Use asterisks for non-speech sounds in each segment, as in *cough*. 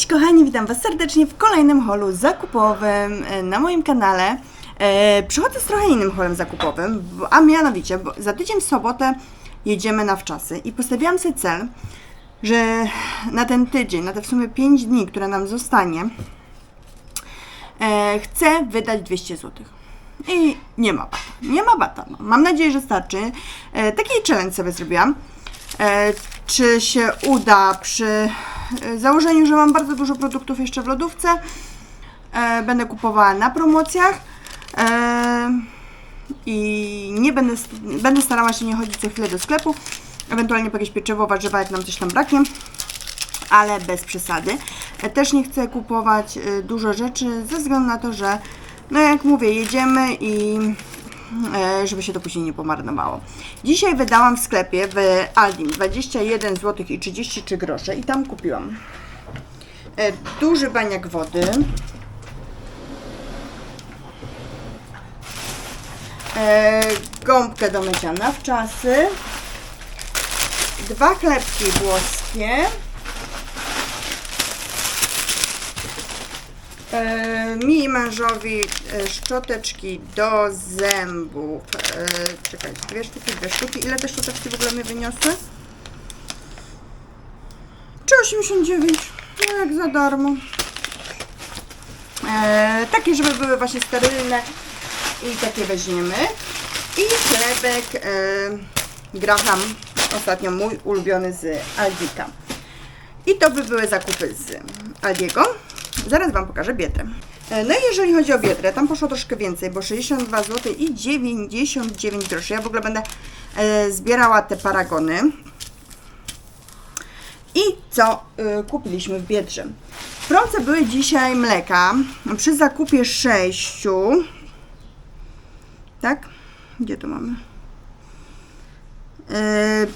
Cześć kochani, witam Was serdecznie w kolejnym holu zakupowym e, na moim kanale. E, przychodzę z trochę innym holem zakupowym, a mianowicie, za tydzień w sobotę jedziemy na wczasy i postawiłam sobie cel, że na ten tydzień, na te w sumie 5 dni, które nam zostanie, e, chcę wydać 200 zł. I nie ma bata. Nie ma bata. No. Mam nadzieję, że starczy. E, taki challenge sobie zrobiłam. Czy się uda przy e, założeniu, że mam bardzo dużo produktów jeszcze w lodówce. E, będę kupowała na promocjach. E, I nie będę, będę starała się nie chodzić co chwilę do sklepu. Ewentualnie po jakieś pieczywo, warzywa, jak nam coś tam braknie ale bez przesady. Też nie chcę kupować dużo rzeczy ze względu na to, że no jak mówię, jedziemy i żeby się to później nie pomarnowało. Dzisiaj wydałam w sklepie w Aldim 21 zł i 33 grosze i tam kupiłam e, duży baniak wody. E, gąbkę do mycia na wczasy. Dwa chlebki włoskie. E, mi i mężowi e, szczoteczki do zębów. E, czekaj, dwie sztuki, dwie sztuki. Ile te szczoteczki w ogóle mi wyniosły? Czy 89? No jak za darmo. E, takie, żeby były właśnie sterylne i takie weźmiemy. I chlebek e, Graham, ostatnio mój ulubiony z Aldika. I to by były zakupy z Aldiego. Zaraz Wam pokażę Biedrę. E, No i jeżeli chodzi o Biedrę, tam poszło troszkę więcej, bo 62 zł i 99 groszy. Ja w ogóle będę e, zbierała te paragony. I co y, kupiliśmy w Biedrze? W promce były dzisiaj mleka przy zakupie 6. Tak? Gdzie to mamy?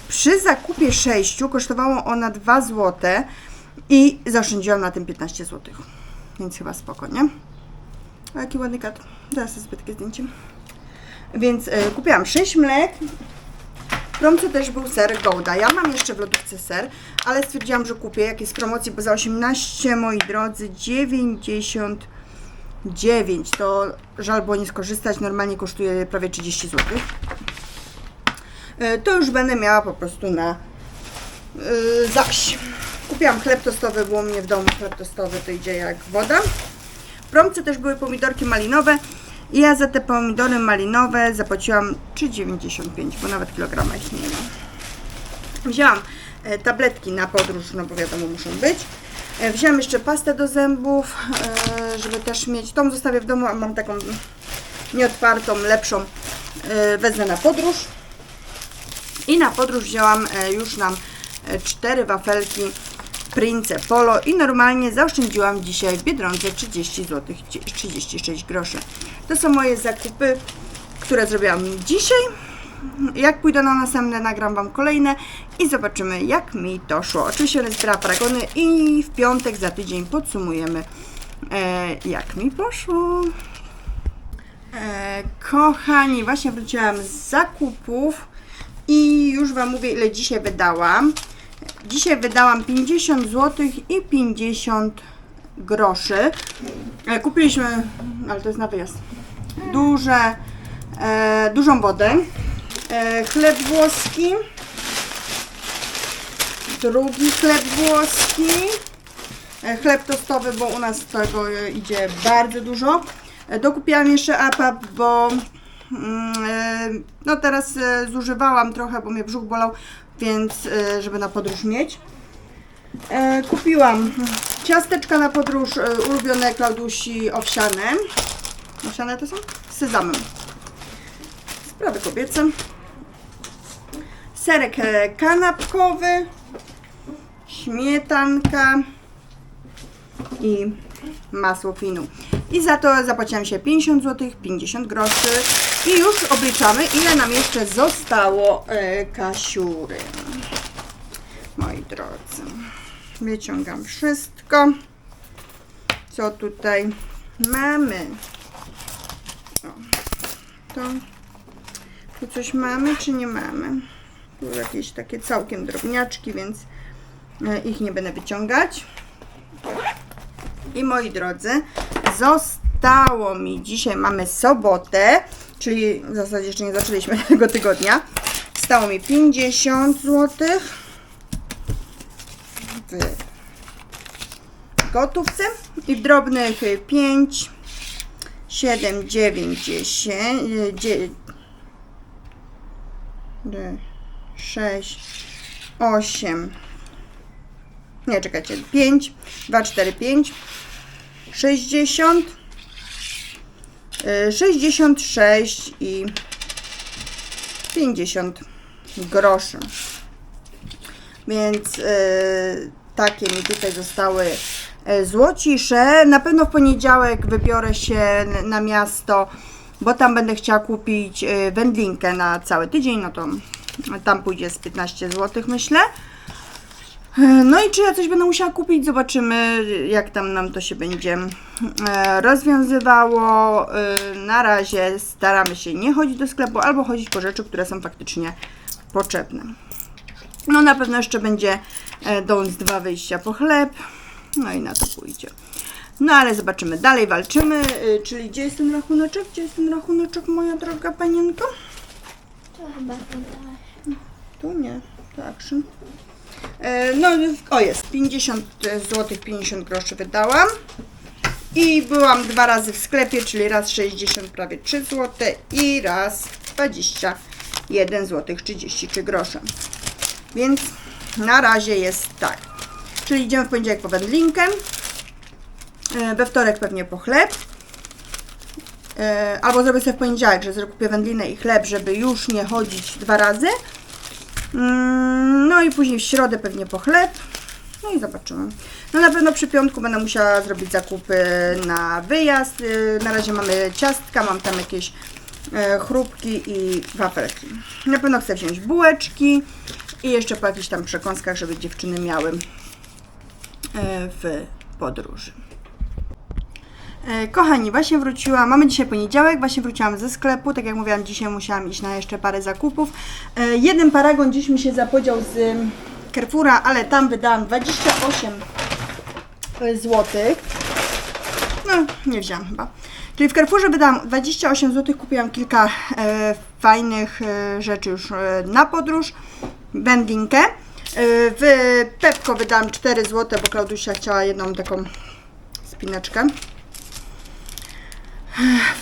Przy zakupie 6 kosztowało ona 2 zł i zaoszczędziłam na tym 15 zł. Więc chyba spoko, nie? O, jaki ładny kat. Zaraz zrobię takie zdjęcie. Więc yy, kupiłam 6 mlek. W promce też był ser Gouda. Ja mam jeszcze w lodówce ser, ale stwierdziłam, że kupię jak jest w promocji, bo za 18, moi drodzy, 99. To żal było nie skorzystać. Normalnie kosztuje prawie 30 zł. E, to już będę miała po prostu na yy, zaś. Kupiłam chleb tostowy, było mnie w domu chleb tostowy, to idzie jak woda. Promce też były pomidorki malinowe i ja za te pomidory malinowe zapłaciłam 3,95, bo nawet kilograma ich nie ma. Wzięłam e, tabletki na podróż, no bo wiadomo muszą być. E, wzięłam jeszcze pastę do zębów, e, żeby też mieć, tą zostawię w domu, a mam taką nieotwartą, lepszą, wezmę na podróż. I na podróż wzięłam już nam cztery wafelki Prince Polo i normalnie zaoszczędziłam dzisiaj w Biedronce 30 zł, 36 groszy. To są moje zakupy, które zrobiłam dzisiaj. Jak pójdę na następne, nagram Wam kolejne i zobaczymy, jak mi to szło. Oczywiście będę zbierała paragony i w piątek za tydzień podsumujemy, e, jak mi poszło. E, kochani, właśnie wróciłam z zakupów i już Wam mówię, ile dzisiaj wydałam. Dzisiaj wydałam 50 zł i 50 groszy. E, kupiliśmy, ale to jest na wyjazd, duże, e, dużą wodę, e, chleb włoski, drugi chleb włoski, e, chleb tostowy, bo u nas tego idzie bardzo dużo. E, Dokupiłam jeszcze APAP, bo mm, e, no teraz e, zużywałam trochę, bo mnie brzuch bolał, więc e, żeby na podróż mieć. E, Kupiłam ciasteczka na podróż e, ulubione Klaudusi owsiane. Owsiane to są? Z sezamem. Sprawy kobiece. Serek e, kanapkowy. Śmietanka. I masło finu. I za to zapłaciłam się 50 zł, 50 groszy. I już obliczamy, ile nam jeszcze zostało e, kasiury. Moi drodzy. Wyciągam wszystko, co tutaj mamy. O, to tu coś mamy, czy nie mamy? Tu jakieś takie całkiem drobniaczki, więc e, ich nie będę wyciągać. I moi drodzy, zostało mi dzisiaj, mamy sobotę, czyli w zasadzie jeszcze nie zaczęliśmy *laughs* tego tygodnia. Stało mi 50 zł w gotówce i w drobnych 5, 7, 9, 10, 6, 8, nie czekajcie, 5, 2, 4, 5, 60, y, 66 i 50 groszy. Więc y, takie mi tutaj zostały y, złocisze. Na pewno w poniedziałek wybiorę się na miasto, bo tam będę chciała kupić y, wędlinkę na cały tydzień. No to tam pójdzie z 15 zł, myślę. No i czy ja coś będę musiała kupić, zobaczymy jak tam nam to się będzie e, rozwiązywało. E, Na razie staramy się nie chodzić do sklepu albo chodzić po rzeczy, które są faktycznie potrzebne. No na pewno jeszcze będzie e, dąc dwa wyjścia po chleb. No i na to pójdzie. No ale zobaczymy. Dalej walczymy. E, Czyli gdzie jest ten rachuneczek? Gdzie jest ten rachuneczek, moja droga panienko? To chyba wydałaś. Tu nie. To action. E, No, o jest, 50 zł, 50 groszy wydałam. I byłam dwa razy w sklepie, czyli raz 60, prawie 3 zł i raz 21 zł 33 grosze. Więc na razie jest tak. Czyli idziemy w poniedziałek po wędlinkę, e, we wtorek pewnie po chleb. E, Albo zrobię sobie w poniedziałek, że zakupię wędlinę i chleb, żeby już nie chodzić dwa razy. No i później w środę pewnie po chleb. No i zobaczymy. No na pewno przy piątku będę musiała zrobić zakupy na wyjazd. Y, Na razie mamy ciastka, mam tam jakieś e, chrupki i wafelki. Na pewno chcę wziąć bułeczki i jeszcze po jakichś tam przekąskach, żeby dziewczyny miały e, w podróży. E, Kochani, właśnie wróciłam, mamy dzisiaj poniedziałek, właśnie wróciłam ze sklepu, tak jak mówiłam, dzisiaj musiałam iść na jeszcze parę zakupów. E, Jeden paragon dziś mi się zapodział z ym, Carrefoura, ale tam wydałam 28 zł. No, nie wzięłam chyba. Czyli w Carrefourze wydałam 28 zł, kupiłam kilka e, fajnych e, rzeczy już e, na podróż, wędlinkę. E, w Pepko wydałam 4 zł, bo Klaudusia chciała jedną taką spineczkę.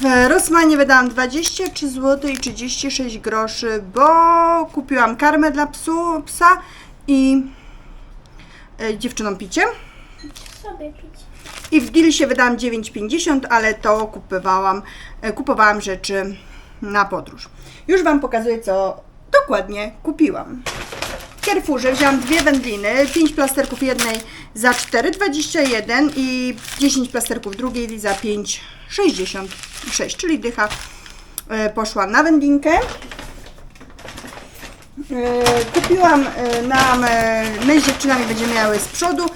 W Rosmanie wydałam 23 zł i 36 groszy, bo kupiłam karmę dla psu, psa i e, dziewczynom picie. Sobie pić. I w Gilsie wydałam 9,50, ale to kupowałam, e, kupowałam rzeczy na podróż. Już Wam pokazuję, co dokładnie kupiłam. W Carrefourze wzięłam dwie wędliny, 5 plasterków jednej za 4,21 i 10 plasterków drugiej za 5,66, czyli dycha e, poszła na wędlinkę. E, Kupiłam e, nam, my z dziewczynami będziemy miały z przodu,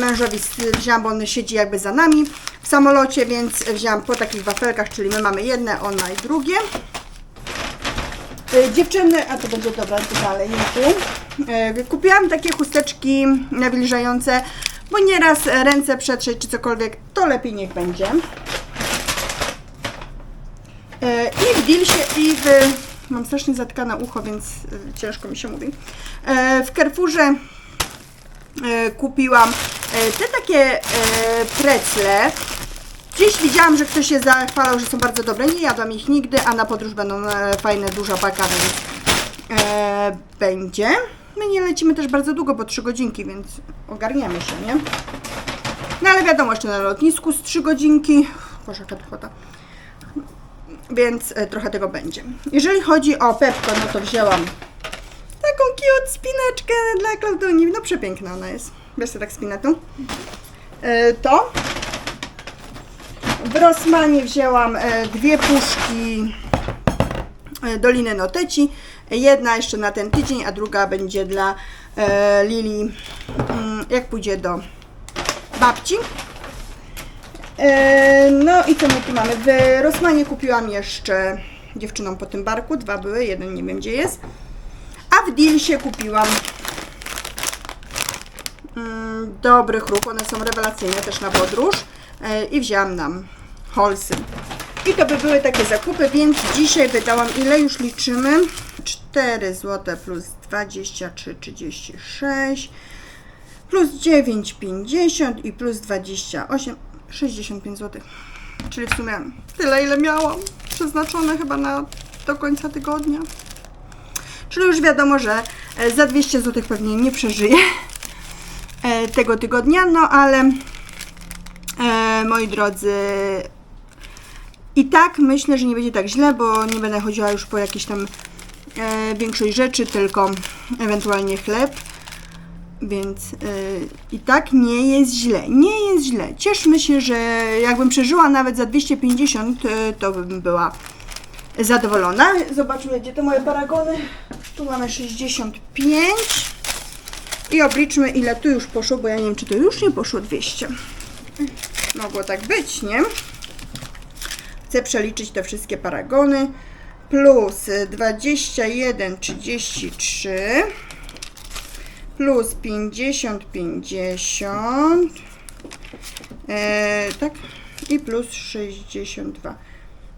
mężowi wzięłam, bo on siedzi jakby za nami w samolocie, więc wzięłam po takich wafelkach, czyli my mamy jedne, on ma i drugie. Dziewczyny, a to będzie dobra, to dalej. E, Kupiłam takie chusteczki nawilżające, bo nieraz ręce przetrzeć czy cokolwiek, to lepiej niech będzie. E, I w Dilsie, i w... Mam strasznie zatkane ucho, więc e, ciężko mi się mówi. W Carrefourze kupiłam te takie precle. Gdzieś widziałam, że ktoś się zachwalał, że są bardzo dobre. Nie jadłam ich nigdy, a na podróż będą fajne, duża paka, więc będzie. My nie lecimy też bardzo długo, bo 3 godzinki, więc ogarniamy się, nie? No ale wiadomo, jeszcze na lotnisku z 3 godzinki. Boże, jaka więc e, trochę tego będzie. Jeżeli chodzi o Pepko, no to wzięłam taką cute spineczkę dla Klauduni. No przepiękna ona jest. Wiesz, tak spinę tu? E, To. W Rossmanie wzięłam e, dwie puszki Doliny Noteci. Jedna jeszcze na ten tydzień, a druga będzie dla e, Lili, mm, jak pójdzie do babci. E, No i co my tu mamy? W Rosmanie kupiłam jeszcze dziewczynom po tym barku. Dwa były, jeden nie wiem gdzie jest. A w Dilsie kupiłam mm, dobrych ruch. One są rewelacyjne też na podróż. E, I wzięłam nam Holsy. I to by były takie zakupy, więc dzisiaj wydałam, ile już liczymy? 4 zł plus 23, 36 plus 9,50 i plus 28, 65 zł. Czyli w sumie tyle, ile miałam przeznaczone chyba na do końca tygodnia. Czyli już wiadomo, że e, za 200 zł pewnie nie przeżyję e, tego tygodnia, no ale e, moi drodzy, i tak myślę, że nie będzie tak źle, bo nie będę chodziła już po jakieś tam e, większość rzeczy, tylko ewentualnie chleb. Więc e, i tak nie jest źle. Nie jest źle. Cieszmy się, że jakbym przeżyła nawet za 250, e, to bym była zadowolona. Zobaczmy, gdzie te moje paragony. Tu mamy 65. I obliczmy, ile tu już poszło, bo ja nie wiem, czy to już nie poszło 200. Mogło tak być, nie? Chcę przeliczyć te wszystkie paragony. Plus 21, 33. Plus 50, 50. E, tak? I plus 62.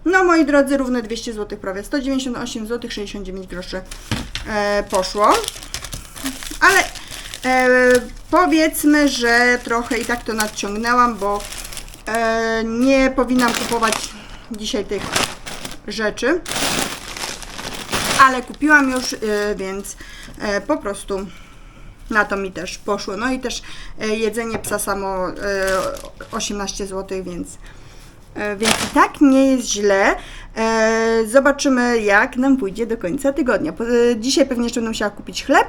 No moi drodzy, równe 200 zł prawie. 198 zł 69 groszy e, poszło. Ale e, powiedzmy, że trochę i tak to nadciągnęłam, bo e, nie powinnam kupować dzisiaj tych rzeczy. Ale kupiłam już, e, więc e, po prostu na to mi też poszło. No i też e, jedzenie psa samo e, 18 zł, więc, więc i tak nie jest źle. Zobaczymy, jak nam pójdzie do końca tygodnia. Dzisiaj pewnie jeszcze będę musiała kupić chleb.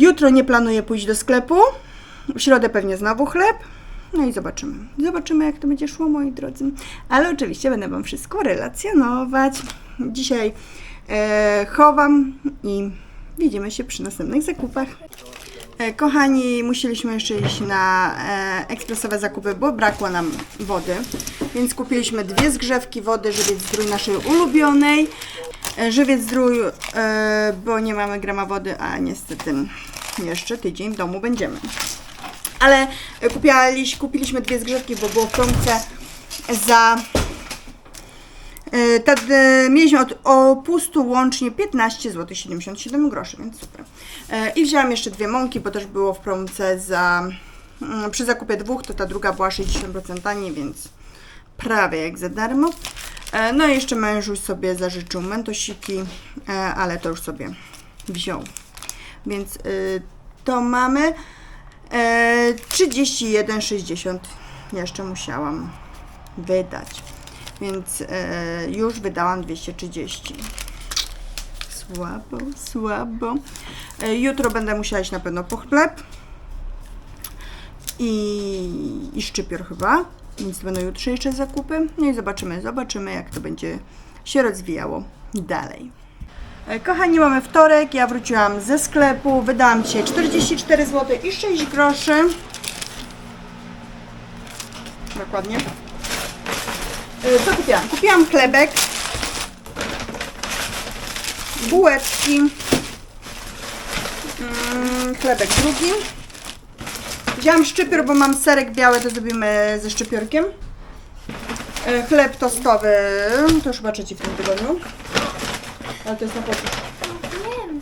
Jutro nie planuję pójść do sklepu. W środę pewnie znowu chleb. No i zobaczymy. Zobaczymy, jak to będzie szło, moi drodzy. Ale oczywiście będę Wam wszystko relacjonować. Dzisiaj e, chowam i widzimy się przy następnych zakupach. E, kochani, musieliśmy jeszcze iść na e, ekspresowe zakupy, bo brakło nam wody. Więc kupiliśmy dwie zgrzewki wody, żywiec zdrój naszej ulubionej. E, żywiec zdrój, e, bo nie mamy grama wody, a niestety jeszcze tydzień w domu będziemy. Ale kupialiś, kupiliśmy dwie zgrzewki, bo było w promce za E, Ta, e, mieliśmy od opustu łącznie 15 zł 77 groszy, więc super. E, I wzięłam jeszcze dwie mąki, bo też było w promce za mm, przy zakupie dwóch, to ta druga była 60% taniej, więc prawie jak za darmo. No i jeszcze mężuś sobie zażyczył mentosiki, ale to już sobie wziął. Więc y, to mamy e, 31,60 jeszcze musiałam wydać. Więc e, już wydałam 230. Słabo, słabo. E, jutro będę musiała iść na pewno po chleb. I, i szczypior chyba. Więc będą jutrzejsze zakupy. No i zobaczymy, zobaczymy jak to będzie się rozwijało dalej. E, Kochani, mamy wtorek, ja wróciłam ze sklepu, wydałam dzisiaj 44 zł i 6 groszy. Dokładnie. E, Co kupiłam? Kupiłam chlebek, bułeczki, mm, chlebek drugi. Wzięłam szczypior, bo mam serek biały, to zrobimy ze szczypiorkiem. E, Chleb tostowy, to już chyba trzeci w tym tygodniu. Ale to jest na podróż. Wiem.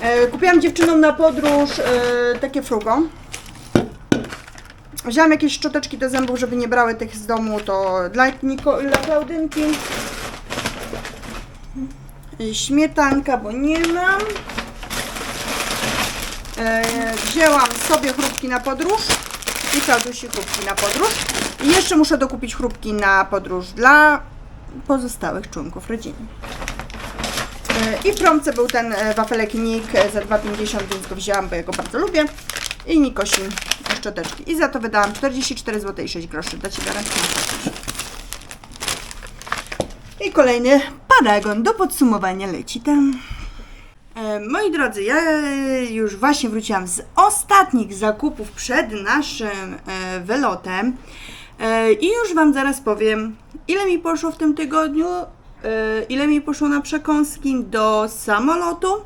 E, Kupiłam dziewczynom na podróż e, takie frugo. Wzięłam jakieś szczoteczki do zębów, żeby nie brały tych z domu, to dla, Niko, dla Klaudynki. E, Śmietanka, bo nie mam. E, wzięłam sobie chrupki na podróż i Klaudusi chrupki na podróż. I jeszcze muszę dokupić chrupki na podróż dla pozostałych członków rodziny. E, I w promce był ten e, wafelek Nik e, za 2,50, więc go wzięłam, bo ja go bardzo lubię. I Nikosi szczoteczki. I za to wydałam 44 zł i 6 groszy. Da Ci garancję. I kolejny paragon do podsumowania leci tam. Moi drodzy, ja już właśnie wróciłam z ostatnich zakupów przed naszym wylotem i już Wam zaraz powiem, ile mi poszło w tym tygodniu, ile mi poszło na przekąski do samolotu,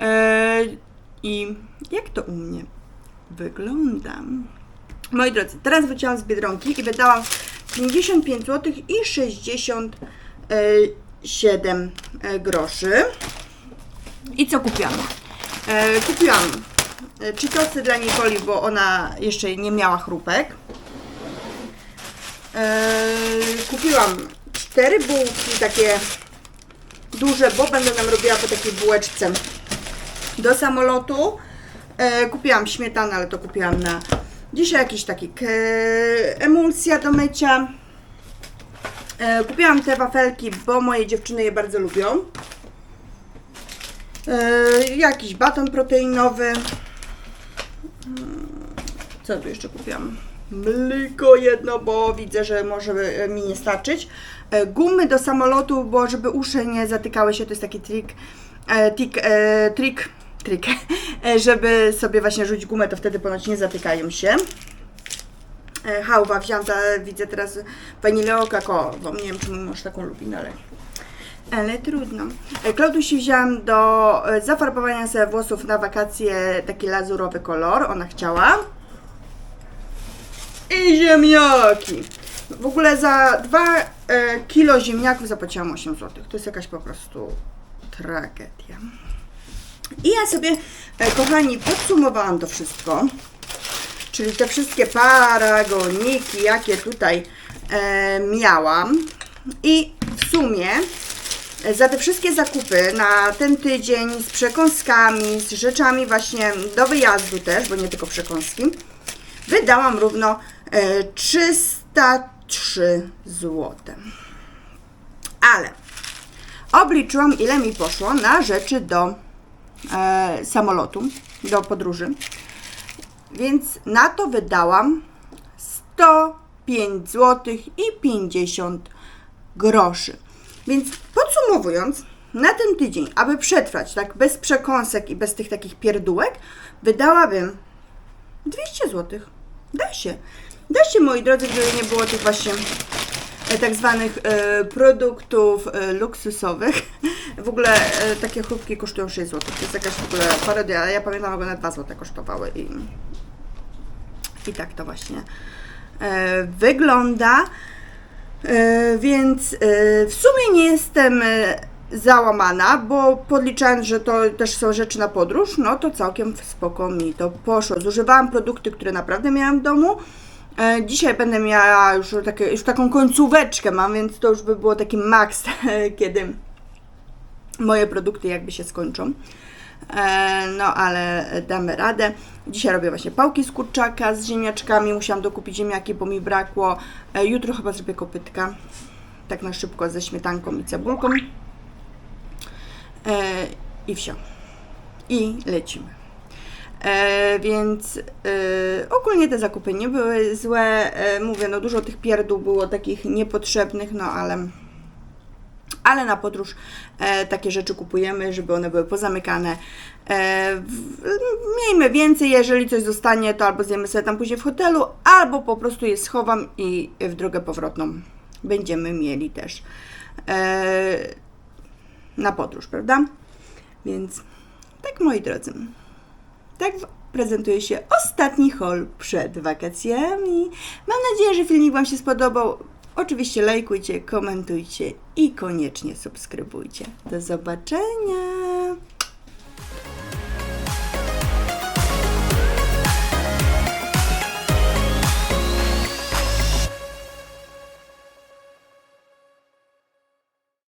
e, i jak to u mnie wygląda. Moi drodzy, teraz wróciłam z Biedronki i wydałam 55 zł i 67 e, groszy. I co kupiłam? E, kupiłam e, czytosy dla Nikoli, bo ona jeszcze nie miała chrupek. E, kupiłam cztery bułki, takie duże, bo będę nam robiła po takiej bułeczce do samolotu. E, kupiłam śmietanę, ale to kupiłam na dzisiaj jakiś taki emulsja do mycia. E, kupiłam te wafelki, bo moje dziewczyny je bardzo lubią. E, jakiś baton proteinowy. Mm, Co tu jeszcze kupiłam? Mleko jedno, bo widzę, że może e, mi nie starczyć. E, Gumy do samolotu, bo żeby uszy nie zatykały się, to jest taki trik, e, tik, trik, trik, *laughs* żeby sobie właśnie rzucić gumę, to wtedy ponoć nie zatykają się. Hałwa za, widzę teraz waniliową kakaową. Nie wiem, czy mój mąż taką lubi, no ale ale trudno. Klaudusi wzięłam do zafarbowania sobie włosów na wakacje taki lazurowy kolor. Ona chciała. I ziemniaki. W ogóle za 2 e, kilo ziemniaków zapłaciłam 8 zł. To jest jakaś po prostu tragedia. I ja sobie, e, kochani, podsumowałam to wszystko. Czyli te wszystkie paragoniki, jakie tutaj e, miałam. I w sumie e, za te wszystkie zakupy na ten tydzień z przekąskami, z rzeczami właśnie do wyjazdu też, bo nie tylko przekąski, wydałam równo 303 zł. Ale obliczyłam, ile mi poszło na rzeczy do e, samolotu, do podróży. Więc na to wydałam 105 zł i 50 groszy. Więc podsumowując, na ten tydzień, aby przetrwać tak bez przekąsek i bez tych takich pierdółek, wydałabym 200 zł. Da się. Się, moi drodzy, gdyby nie było tych właśnie e, tak zwanych e, produktów e, luksusowych. *laughs* W ogóle takie chrupki kosztują 6 zł. To jest jakaś w ogóle parodia, ale ja pamiętam, jak one 2 zł kosztowały i, i tak to właśnie wygląda. Więc w sumie nie jestem załamana, bo podliczając, że to też są rzeczy na podróż, no to całkiem spoko mi to poszło. Zużywałam produkty, które naprawdę miałam w domu. E, Dzisiaj będę miała już, takie, już taką końcóweczkę mam, więc to już by było taki maks, *laughs* kiedy moje produkty jakby się skończą. E, No ale damy radę. Dzisiaj robię właśnie pałki z kurczaka z ziemniaczkami. Musiałam dokupić ziemniaki, bo mi brakło. E, Jutro chyba zrobię kopytka. Tak na szybko ze śmietanką i cebulką. I wsio. I lecimy. E, więc e, ogólnie te zakupy nie były złe. E, mówię, no dużo tych pierdół było takich niepotrzebnych, no ale ale na podróż e, takie rzeczy kupujemy, żeby one były pozamykane. E, w, miejmy więcej, jeżeli coś zostanie, to albo zjemy sobie tam później w hotelu, albo po prostu je schowam i w drogę powrotną będziemy mieli też e, na podróż, prawda? Więc tak, moi drodzy, tak prezentuje się ostatni haul przed wakacjami. Mam nadzieję, że filmik Wam się spodobał. Oczywiście lajkujcie, komentujcie i koniecznie subskrybujcie. Do zobaczenia!